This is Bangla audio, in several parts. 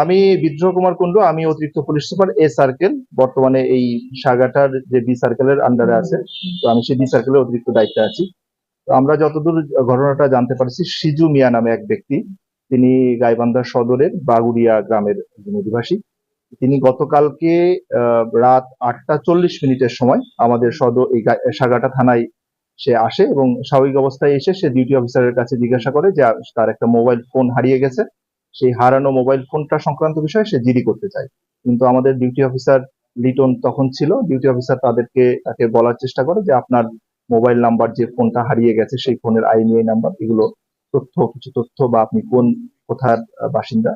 আমি বিদ্রোহ কুমার কুন্ডু, আমি অতিরিক্ত পুলিশ সুপার এ সার্কেল বর্তমানে এই সাগাটার যে বি সার্কেলের আন্ডারে আছে, তো আমি সেই বি সার্কেলের অতিরিক্ত দায়িত্বে আছি। তো আমরা যতদূর ঘটনাটা জানতে পারছি, সিজু মিয়া নামে এক ব্যক্তি, তিনি গাইবান্ধা সদরের বাগুড়িয়া গ্রামের অধিবাসী। তিনি গতকালকে রাত আটটা চল্লিশ মিনিটের সময় আমাদের সদর, এই সাগাটা থানায় সে আসে এবং স্বাভাবিক অবস্থায় এসে সে ডিউটি অফিসারের কাছে জিজ্ঞাসা করে যে তার একটা মোবাইল ফোন হারিয়ে গেছে। সেই হারানো মোবাইল ফোনটা সংক্রান্ত বিষয়ে সে জিডি করতে চায়। কিন্তু আমাদের ডিউটি অফিসার লিটন তখন ছিল। ডিউটি অফিসার তাদেরকে, তাকে বলার চেষ্টা করে যে আপনার মোবাইল নাম্বার যে ফোনটা হারিয়ে গেছে, সেই ফোনের আইএমইআই নাম্বার এগুলো তথ্য, কিছু তথ্য বা আপনি কোন কোথার বাসিন্দা?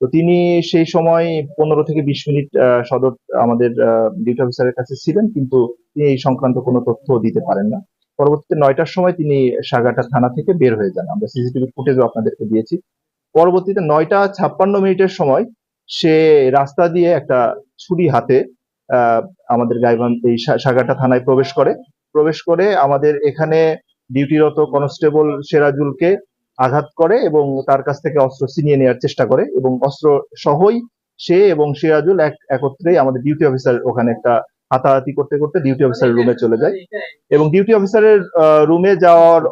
তো তিনি সেই সময় পনেরো থেকে বিশ মিনিট সদর আমাদের ডিউটি অফিসারের কাছে ছিলেন, কিন্তু তিনি এই সংক্রান্ত কোনো তথ্য দিতে পারেন না। পরবর্তীতে নয়টার সময় তিনি সাগাটা থানা থেকে বের হয়ে যান। আমরা সিসিটিভি ফুটেজও আপনাদেরকে দিয়েছি। পরবর্তীতে নয়টা ছাপ্পান্ন মিনিটের সময় সে রাস্তা দিয়ে একটা ছুরি হাতে আমাদের গাইবান এই সাগাটা থানায় প্রবেশ করে। প্রবেশ করে আমাদের এখানে ডিউটিরত কনস্টেবল সেরাজুলকে আঘাত করে এবং তার কাছ থেকে অস্ত্র ছিনিয়ে নেওয়ার চেষ্টা করে এবং অস্ত্র সহই সে এবং সিরাজুল এক একত্রেই আমাদের ডিউটি অফিসার ওখানে একটা হাতাহাতি করতে করতে ডিউটি অফিসারের রুমে চলে যায়। এবং ডিউটি অফিসারের রুমে যাওয়ার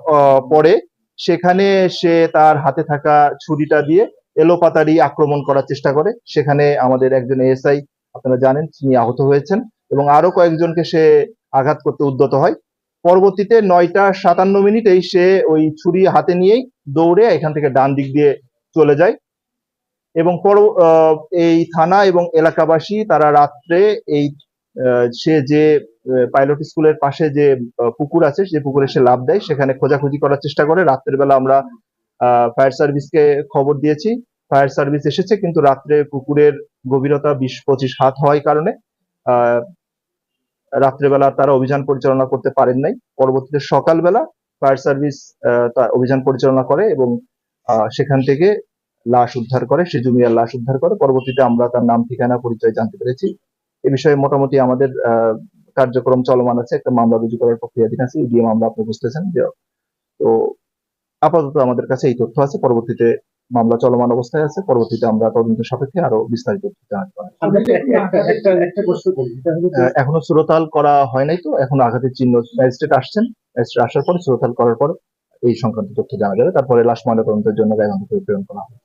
পরে সেখানে সে তার হাতে থাকা ছুরিটা দিয়ে এলোপাতারি আক্রমণ করার চেষ্টা করে। সেখানে আমাদের একজন এএসআই, আপনারা জানেন, তিনি আহত হয়েছেন এবং আরও কয়েকজনকে সে আঘাত করতে উদ্যত হয়। পরবর্তীতে নয়টা সাতান্ন মিনিটেই সে ওই ছুরি হাতে নিয়েই দৌড়ে এখান থেকে ডান দিক দিয়ে চলে যায় এবং পর এই থানা এবং এলাকাবাসী তারা রাত্রে এই সে যে পাইলট স্কুলের পাশে যে পুকুর আছে যে পুকুরে সে লাভ দেয় সেখানে খোঁজাখুঁজি করার চেষ্টা করে। রাত্রের বেলা আমরা ফায়ার সার্ভিসকে খবর দিয়েছি। ফায়ার সার্ভিস এসেছে কিন্তু রাত্রে পুকুরের গভীরতা বিশ পঁচিশ হাত হওয়ার কারণে রাত্রেবেলা তারা অভিযান পরিচালনা করতে পারেন নাই। পরবর্তীতে সকালবেলা ফায়ার সার্ভিস অভিযান পরিচালনা করে এবং সেখান থেকে লাশ উদ্ধার করে সিজু মিয়ার লাশ উদ্ধার করে। পরবর্তীতে আমরা তার নাম ঠিকানা পরিচয় জানতে পেরেছি। এ বিষয়ে মোটামুটি আমাদের আহ, কার্যক্রম চলমান আছে একটা মামলা রুজু করার প্রক্রিয়াধীন আছে ইডিএ মামলা আপনি বুঝতেছেন যে তো আপাতত আমাদের কাছে এই তথ্য আছে পরবর্তীতে মামলা চলমান অবস্থায় আছে পরবর্তীতে আমরা তদন্ত সাপেক্ষে আরও বিস্তারিত জানাতে এখনও সুরতাল করা হয় নাই তো এখন আঘাতের চিহ্ন ম্যাজিস্ট্রেট আসছেন ম্যাজিস্ট্রেট আসার পরে সুরতাল করার পর এই সংক্রান্ত তথ্য জানা যাবে তারপরে লাশ ময়না তদন্তের জন্য গাইবান্ধা প্রেরণ করা হবে।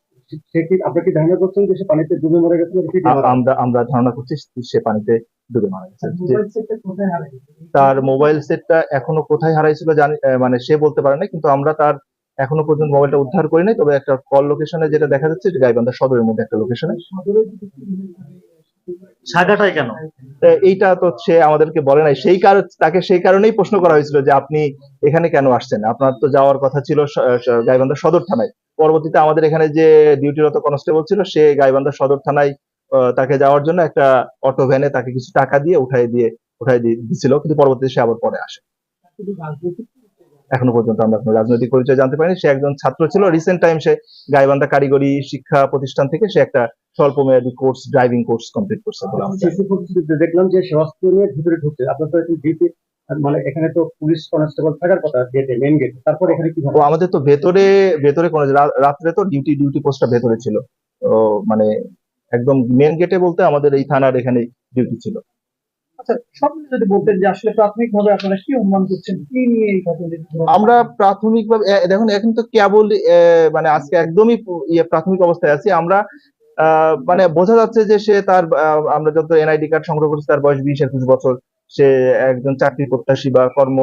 সে পানিতে ডুবে মরে গেছে আমরা আমরা ধারণা করছি সে পানিতে ডুবে মারা গেছে। তার মোবাইল সেটটা এখনও কোথায় হারাইছিল জানি মানে সে বলতে পারে না কিন্তু আমরা তার এখনও পর্যন্ত মোবাইলটা উদ্ধার করি নাই তবে একটা কল লোকেশনে যেটা দেখা যাচ্ছে যে গাইবান্ধা সদরের মধ্যে একটা লোকেশনে কেন? এইটা তো সে আমাদেরকে বলে নাই। সেই কারণ তাকে সেই কারণেই প্রশ্ন করা হয়েছিল যে আপনি এখানে কেন আসছেন? আপনার তো যাওয়ার কথা ছিল গাইবান্ধা সদর থানায়। পরবর্তীতে আমাদের এখানে যে ডিউটিরত কনস্টেবল ছিল সে গাইবান্ধা সদর থানায় তাকে যাওয়ার জন্য একটা অটো ভ্যানে তাকে কিছু টাকা দিয়ে উঠাই দিয়ে উঠাই দিয়ে দিছিল কিন্তু পরবর্তীতে সে আবার পরে আসে। এখনও পর্যন্ত আমরা কোনো রাজনৈতিক পরিচয় জানতে পারিনি। সে একজন ছাত্র ছিল। রিসেন্ট টাইম সে গাইবান্ধা কারিগরি শিক্ষা প্রতিষ্ঠান থেকে সে একটা স্বল্প মেয়াদী কোর্স ড্রাইভিং কোর্স কমপ্লিট করছে বলে আমরা দেখলাম যে সে অস্ত্র নিয়ে ভিতরে ঢুকছে। আপনার তো ডিউটি মানে এখানে তো পুলিশ কনস্টেবল থাকার কথা গেটে মেন গেটে তারপর এখানে কি ও আমাদের তো ভেতরে ভেতরে কোনো রাত্রে তো ডিউটি ডিউটি পোস্টটা ভেতরে ছিল। মানে একদম মেন গেটে বলতে আমাদের এই থানার এখানে ডিউটি ছিল। আচ্ছা যদি বলতেন যে আসলে প্রাথমিকভাবে আপনারা কি অনুমান করছেন? কি নিয়ে এই আমরা প্রাথমিকভাবে এ- দেখুন এখন তো কেবল মানে আজকে একদমই ইয়ে প্রাথমিক অবস্থায় আছি। আমরা মানে বোঝা যাচ্ছে যে সে তার আমরা যত এনআইডি কার্ড সংগ্রহ করছি তার বয়স বিশ একুশ বছর। সে একজন চাকরি প্রত্যাশী বা কর্ম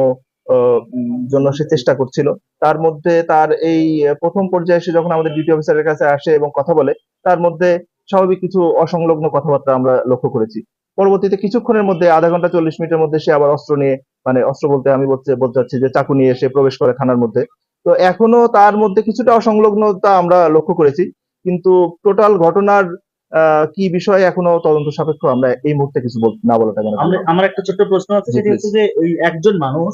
জন্য সে চেষ্টা করছিল। তার মধ্যে তার এই প্রথম পর্যায়ে সে যখন আমাদের ডিউটি অফিসারের কাছে আসে এবং কথা বলে তার মধ্যে স্বাভাবিক কিছু অসংলগ্ন কথাবার্তা আমরা লক্ষ্য করেছি। পরবর্তীতে কিছুক্ষণের মধ্যে আধা ঘণ্টা চল্লিশ মিনিটের মধ্যে সে আবার অস্ত্র নিয়ে মানে অস্ত্র বলতে আমি বলতে বলতে চাচ্ছি যে চাকু নিয়ে এসে প্রবেশ করে থানার মধ্যে। তো এখনও তার মধ্যে কিছুটা অসংলগ্নতা আমরা লক্ষ্য করেছি কিন্তু টোটাল ঘটনার আহ, কি বিষয়ে এখনও তদন্ত সাপেক্ষ আমরা এই মুহূর্তে কিছু না বলাটা আমরা একটা ছোট্ট প্রশ্ন আছে সেটি হচ্ছে যে ওই একজন মানুষ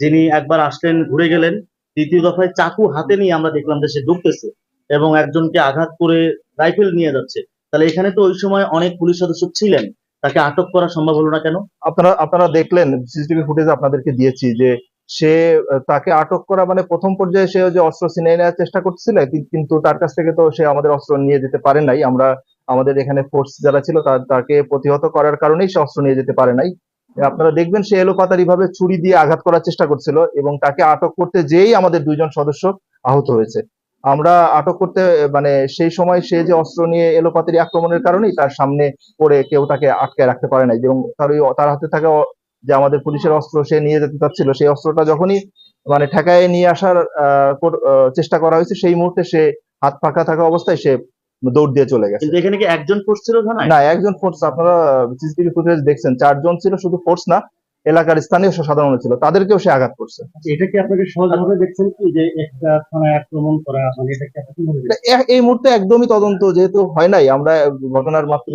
যিনি একবার আসলেন ঘুরে গেলেন দ্বিতীয় দফায় চাকু হাতে নিয়ে আমরা দেখলাম যে সে ঢুকতেছে এবং একজনকে আঘাত করে রাইফেল নিয়ে যাচ্ছে। তাহলে এখানে তো ওই সময় অনেক পুলিশ সদস্য ছিলেন। তাকে আটক করা সম্ভব হলো না কেন? আপনারা আপনারা দেখলেন, সিসিটিভি ফুটেজ আপনাদেরকে দিয়েছি যে সে, তাকে আটক করা মানে প্রথম পর্যায়ে সে যে অস্ত্র ছিনিয়ে নেওয়ার চেষ্টা করছিল কিন্তু তার কাছ থেকে তো সে আমাদের অস্ত্র নিয়ে যেতে পারে নাই। আমরা, আমাদের এখানে ফোর্স যারা ছিল তাকে প্রতিহত করার কারণেই সে অস্ত্র নিয়ে যেতে পারে নাই। আপনারা দেখবেন সে এলোপাতারি ভাবে ছুরি দিয়ে আঘাত করার চেষ্টা করছিল এবং তাকে আটক করতে যেই আমাদের দুইজন সদস্য আহত হয়েছে। আমরা আটক করতে মানে সেই সময় সে যে অস্ত্র নিয়ে এলোপাতারি আক্রমণের কারণেই তার সামনে পড়ে কেউ তাকে আটকে রাখতে পারে নাই। এবং তার ওই তার হাতে থাকা যে আমাদের পুলিশের অস্ত্র সে নিয়ে যেতে চাচ্ছিল সেই অস্ত্রটা যখনই মানে ঠেকায় নিয়ে আসার চেষ্টা করা হয়েছে সেই মুহূর্তে সে হাত ফাঁকা থাকা অবস্থায় সে দৌড় দিয়ে চলে গেছে। এখানে কি একজন ফোর্স ছিল না একজন ফোর্স আপনারা সিসিটিভি ফুটেজ দেখছেন চারজন ছিল শুধু ফোর্স না এলাকার স্থানীয় সাধারণ ছিল তাদেরকেও সে আঘাত করছে। এটা কি আপনাকে সহজভাবে দেখছেন কি যে একটা থানায় আক্রমণ করা মানে এটা কি এই মুহূর্তে একদমই তদন্ত যেহেতু হয় নাই আমরা ঘটনার মাত্র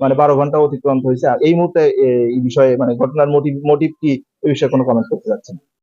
মানে বারো ঘণ্টা অতিক্রান্ত হয়েছে এই মুহূর্তে এই বিষয়ে মানে ঘটনার মোটিভ মোটিভ কি এই বিষয়ে কোনো কমেন্ট করতে যাচ্ছেন